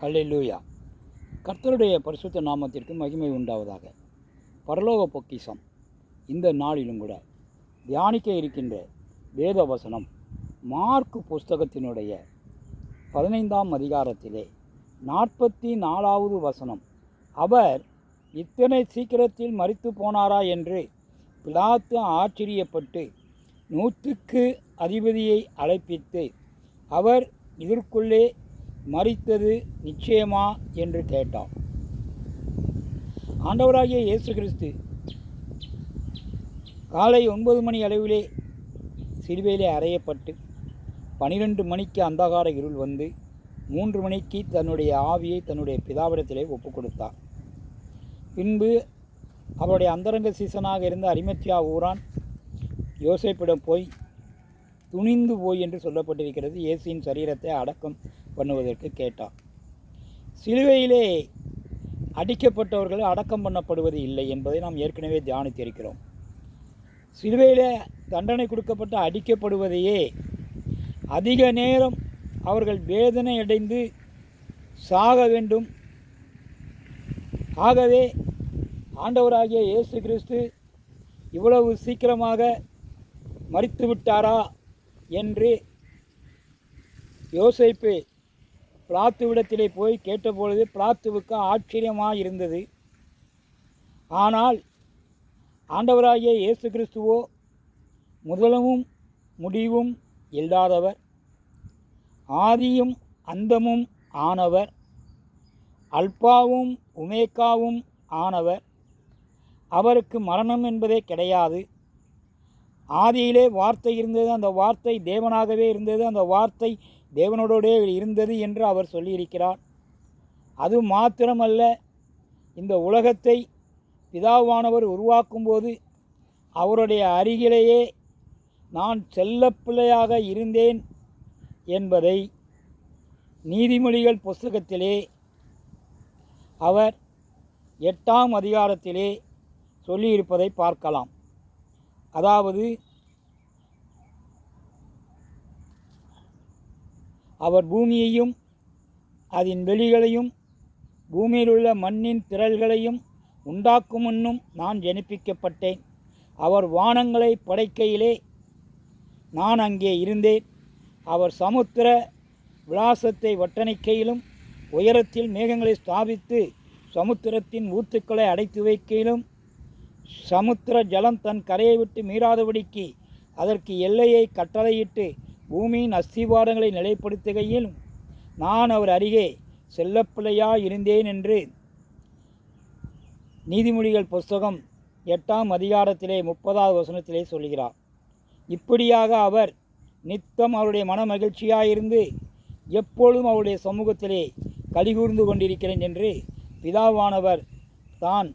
ஹalleluya கர்த்தருடைய பரிசுத்த நாமத்திற்கு மகிமை உண்டாவதாக. பரலோக பொக்கிசம் இந்த நாளிலும் கூட தியானிக்க இருக்கின்ற வேத வசனம் மார்க் புஸ்தகத்தினுடைய பதினைந்தாம் அதிகாரத்திலே நாற்பத்தி நாலாவது வசனம். அவர் இத்தனை சீக்கிரத்தில் மறித்து போனாரா என்று பிலாத்து ஆச்சரியப்பட்டு நூற்றுக்கு அதிபதியை அழைப்பித்து அவர் இதற்குள்ளே மறித்தது நிச்சயமா என்று கேட்டான். ஆண்டவராகிய இயேசு கிறிஸ்து காலை ஒன்பது மணி அளவிலே சிலுவையிலே அறையப்பட்டு பனிரெண்டு மணிக்கு அந்தகார இருள் வந்து மூன்று மணிக்கு தன்னுடைய ஆவியை தன்னுடைய பிதாவிடத்திலே ஒப்பு கொடுத்தார் பின்பு அவருடைய அந்தரங்க சீசனாக இருந்த அரிமத்தியா ஊரான் யோசைப்பிடம் போய் துணிந்து போய் என்று சொல்லப்பட்டிருக்கிறது. இயேசுவின் சரீரத்தை அடக்கம் பண்ணுவதற்கு கேட்டார் சிலுவையிலே அடிக்கப்பட்டவர்கள் அடக்கம் பண்ணப்படுவது இல்லை என்பதை நாம் ஏற்கனவே தியானித்திருக்கிறோம். சிலுவையிலே தண்டனை கொடுக்கப்பட்டு அடிக்கப்படுவதையே அதிக நேரம் அவர்கள் வேதனை அடைந்து சாக வேண்டும். ஆகவே ஆண்டவராகிய இயேசு கிறிஸ்து இவ்வளவு சீக்கிரமாக மறித்து விட்டாரா என்று யோசிப்பு பிளாத்துவிடத்திலே போய் கேட்டபொழுது பிளாத்துவுக்கு ஆச்சரியமாக இருந்தது ஆனால் ஆண்டவராகிய இயேசு கிறிஸ்துவோ முதலமும் முடிவும் இல்லாதவர் ஆதியும் அந்தமும் ஆனவர் அல்பாவும் உமேக்காவும் ஆனவர். அவருக்கு மரணம் என்பதே கிடையாது. ஆதியிலே வார்த்தை இருந்தது அந்த வார்த்தை தேவனாகவே இருந்தது அந்த வார்த்தை தேவனோடே இருந்தது என்று அவர் சொல்லியிருக்கிறார். அது மாத்திரமல்ல இந்த உலகத்தை பிதாவானவர் உருவாக்கும்போது அவருடைய அருகிலேயே நான் செல்லப்பிள்ளையாக இருந்தேன் என்பதை நீதிமொழிகள் புஸ்தகத்திலே அவர் எட்டாம் அதிகாரத்திலே சொல்லியிருப்பதை பார்க்கலாம். அதாவது அவர் பூமியையும் அதன் வெளிகளையும் பூமியில் உள்ள மண்ணின் திரள்களையும் உண்டாக்கும் முன்னும் நான் ஜனிப்பிக்கப்பட்டேன். அவர் வானங்களை படைக்கையிலே நான் அங்கே இருந்தேன். அவர் சமுத்திர விலாசத்தை வட்டணிக்கையிலும் உயரத்தில் மேகங்களை ஸ்தாபித்து சமுத்திரத்தின் ஊத்துக்களை அடைத்து வைக்கையிலும் சமுத்திர ஜலம் தன் கரையை விட்டு மீறாதபடிக்கு அதற்கு எல்லையை கட்டளையிட்டு பூமியின் அஸ்திவாரங்களை நிலைப்படுத்துகையில் நான் அவர் அருகே செல்லப்பிள்ளையாக இருந்தேன் என்று நீதிமொழிகள் புஸ்தகம் எட்டாம் அதிகாரத்திலே முப்பதாவது வசனத்திலே சொல்கிறார். இப்படியாக அவர் நித்தம் அவருடைய மன மகிழ்ச்சியாயிருந்து எப்பொழுதும் அவருடைய சமூகத்திலே கலிகூர்ந்து கொண்டிருக்கிறேன் என்று பிதாவானவர் தான்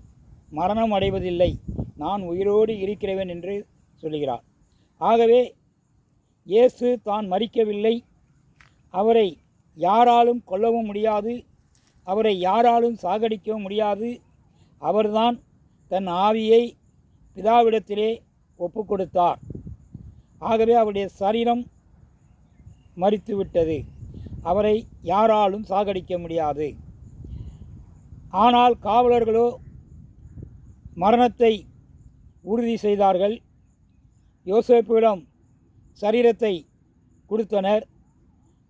மரணம் அடைவதில்லை நான் உயிரோடு இருக்கிறவன் என்று சொல்கிறார். ஆகவே இயேசு தான் மறிக்கவில்லை அவரை யாராலும் கொல்லவும் முடியாது. அவரை யாராலும் சாகடிக்கவும் முடியாது. அவர்தான் தன் ஆவியை பிதாவிடத்திலே ஒப்பு கொடுத்தார் ஆகவே அவருடைய சரீரம் மறித்துவிட்டது அவரை யாராலும் சாகடிக்க முடியாது. ஆனால் காவலர்களோ மரணத்தை உறுதி செய்தார்கள். யோசேப்பிடம் சரீரத்தை கொடுத்தனர்.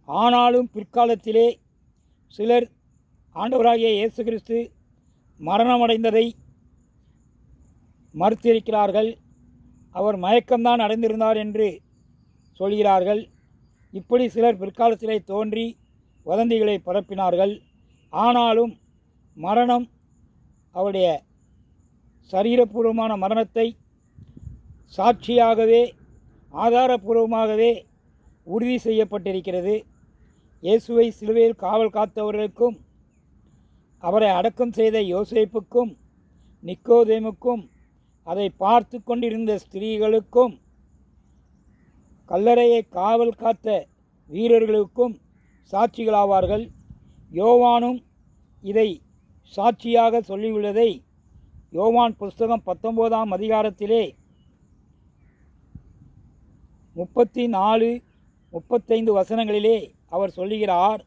ஆனாலும் பிற்காலத்திலே சிலர் ஆண்டவராகிய இயேசு கிறிஸ்து மரணமடைந்ததை மறுத்திருக்கிறார்கள். அவர் மயக்கம்தான் அடைந்திருந்தார் என்று சொல்கிறார்கள். இப்படி சிலர் பிற்காலத்திலே தோன்றி வதந்திகளை பரப்பினார்கள். ஆனாலும் மரணம் அவருடைய சரீரபூர்வமான மரணத்தை சாட்சியாகவே ஆதாரபூர்வமாகவே உறுதி செய்யப்பட்டிருக்கிறது. இயேசுவை சிலுவையில் காவல் காத்தவர்களுக்கும் அவரை அடக்கம் செய்த யோசேப்புக்கும் நிக்கோதேமுக்கும் அதை பார்த்து கொண்டிருந்த ஸ்திரீகளுக்கும் கல்லறையை காவல் காத்த வீரர்களுக்கும் சாட்சிகளாவார்கள். யோவானும் இதை சாட்சியாக சொல்லியுள்ளதை யோவான் புஸ்தகம் பத்தொம்போதாம் அதிகாரத்திலே முப்பத்தி நாலு முப்பத்தைந்து வசனங்களிலே அவர் சொல்லுகிறார்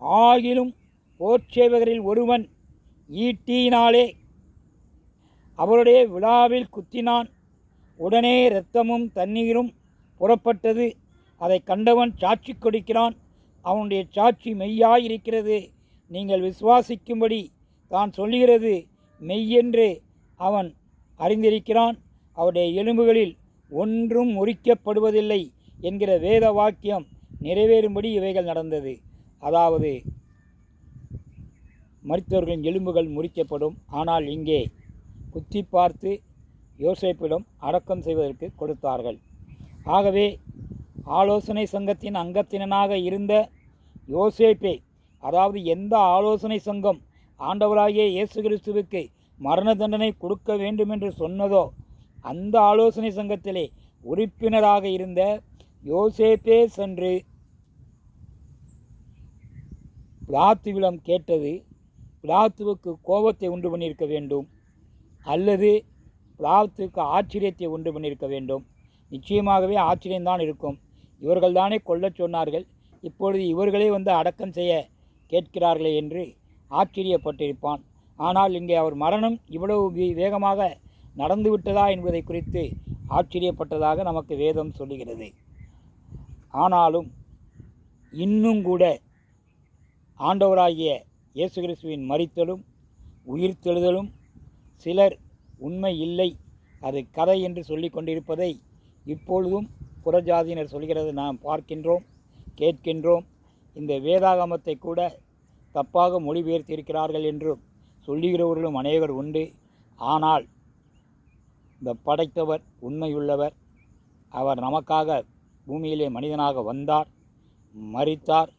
ஆகிலும் போர்ச்சேவகரில் ஒருவன் ஈட்டியினாலே அவருடைய விழாவில் குத்தினான். உடனே இரத்தமும் தண்ணீரும் புறப்பட்டது. அதை கண்டவன் சாட்சி கொடுக்கிறான். அவனுடைய சாட்சி மெய்யாயிருக்கிறது. நீங்கள் விசுவாசிக்கும்படி தான் சொல்லுகிறது. மெய்யென்று அவன் அறிந்திருக்கிறான். அவருடைய எலும்புகளில் ஒன்றும் முறிக்கப்படுவதில்லை என்கிற வேத வாக்கியம் நிறைவேறும்படி இவைகள் நடந்தது. அதாவது மருத்துவர்களின் எலும்புகள் முறிக்கப்படும். ஆனால் இங்கே குத்தி பார்த்து யோசேப்பிடம் அடக்கம் செய்வதற்கு கொடுத்தார்கள். ஆகவே ஆலோசனை சங்கத்தின் அங்கத்தினனாக இருந்த யோசேப்பே அதாவது எந்த ஆலோசனை சங்கம் ஆண்டவராகிய இயேசு கிறிஸ்துவுக்கு மரண தண்டனை கொடுக்க வேண்டும் என்று சொன்னதோ அந்த ஆலோசனை சங்கத்திலே உறுப்பினராக இருந்த யோசேப்பே சென்று பிளாத்துவிடம் கேட்டது பிளாத்துவுக்கு கோபத்தை உண்டு பண்ணியிருக்க வேண்டும் அல்லது பிளாத்துக்கு ஆச்சரியத்தை உண்டு பண்ணியிருக்க வேண்டும். நிச்சயமாகவே ஆச்சரியம்தான் இருக்கும். இவர்கள் தானே கொல்லச் சொன்னார்கள். இப்பொழுது இவர்களே வந்து அடக்கம் செய்ய கேட்கிறார்களே என்று ஆச்சரியப்பட்டிருப்பான். ஆனால் இங்கே அவர் மரணம் இவ்வளவு வே- வேகமாக நடந்துவிட்டதா என்பதை குறித்து ஆச்சரியப்பட்டதாக நமக்கு வேதம் சொல்லுகிறது. ஆனாலும் இன்னும் கூட ஆண்டவராகிய இயேசு கிறிஸ்துவின் மறித்தலும் உயிர்த்தெழுதலும் சிலர் உண்மை இல்லை. அது கதை என்று சொல்லி கொண்டிருப்பதை இப்பொழுதும் புறஜாதியினர் சொல்கிறது நாம் பார்க்கின்றோம் கேட்கின்றோம். இந்த வேதாகமத்தை கூட தப்பாக மொழிபெயர்த்திருக்கிறார்கள் என்றும் சொல்லுகிறவர்களும் அநேகர் உண்டு. ஆனால் இந்த படைத்தவர் உண்மையுள்ளவர். அவர் நமக்காக பூமியிலே மனிதனாக வந்தார் மறித்தார்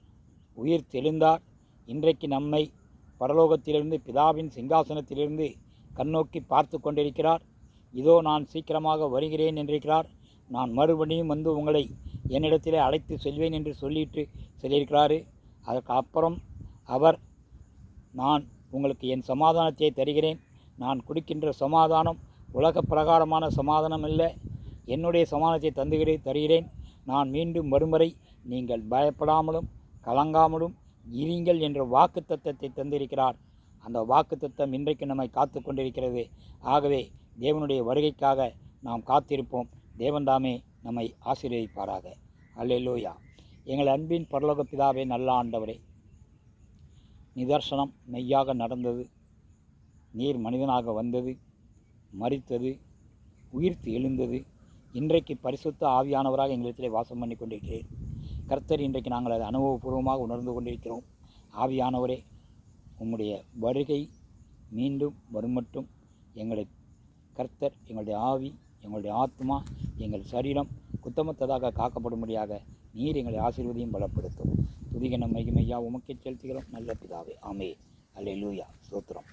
உயிர் தெளிந்தார். இன்றைக்கு நம்மை பரலோகத்திலிருந்து பிதாவின் சிங்காசனத்திலிருந்து கண்ணோக்கி பார்த்து கொண்டிருக்கிறார். இதோ நான் சீக்கிரமாக வருகிறேன் என்றிருக்கிறார். நான் மறுபடியும் வந்து உங்களை என்னிடத்திலே அழைத்து செல்வேன் என்று சொல்லிட்டு சொல்லியிருக்கிறாரு. அதற்கு அப்புறம் அவர் நான் உங்களுக்கு என் சமாதானத்தை தருகிறேன். நான் கொடுக்கின்ற சமாதானம் உலக பிரகாரமான சமாதானம் இல்லை என்னுடைய சமாதானத்தை தந்துகிறேன் தருகிறேன். நான் மீண்டும் மறுமுறை நீங்கள் பயப்படாமலும் கலங்காமலும் இருங்கள் என்ற வாக்கு தத்தத்தை தந்திருக்கிறார். அந்த வாக்கு தத்தம் இன்றைக்கு நம்மை காத்து கொண்டிருக்கிறது. ஆகவே தேவனுடைய வருகைக்காக நாம் காத்திருப்போம். தேவன்தாமே நம்மை ஆசீர்வதிப்பாராக. அல்லேலூயா. எங்கள் அன்பின் பரலோக பிதாவே நல்ல ஆண்டவரே. நிதர்சனம் மெய்யாக நடந்தது. நீர் மனிதனாக வந்தது. மறித்தது உயிர்த்து எழுந்தது. இன்றைக்கு பரிசுத்த ஆவியானவராக எங்களிடத்திலே வாசம் பண்ணி கொண்டிருக்கிறேன். கர்த்தர் இன்றைக்கு நாங்கள் அதை அனுபவபூர்வமாக உணர்ந்து கொண்டிருக்கிறோம். ஆவியானவரே உம்முடைய வருகை மீண்டும் வரும் மட்டும் எங்களை கர்த்தர் எங்களுடைய ஆவி எங்களுடைய ஆத்மா எங்கள் சரீரம் குத்தமத்ததாக காக்கப்படும்படியாக நீர் எங்களை ஆசீர்வதியும் பலப்படுத்தும். துதிகன மகிமையா உமக்கே செலுத்துகிறோம். நல்ல பிதாவே ஆமே அல்லேலூயா சோத்திரம்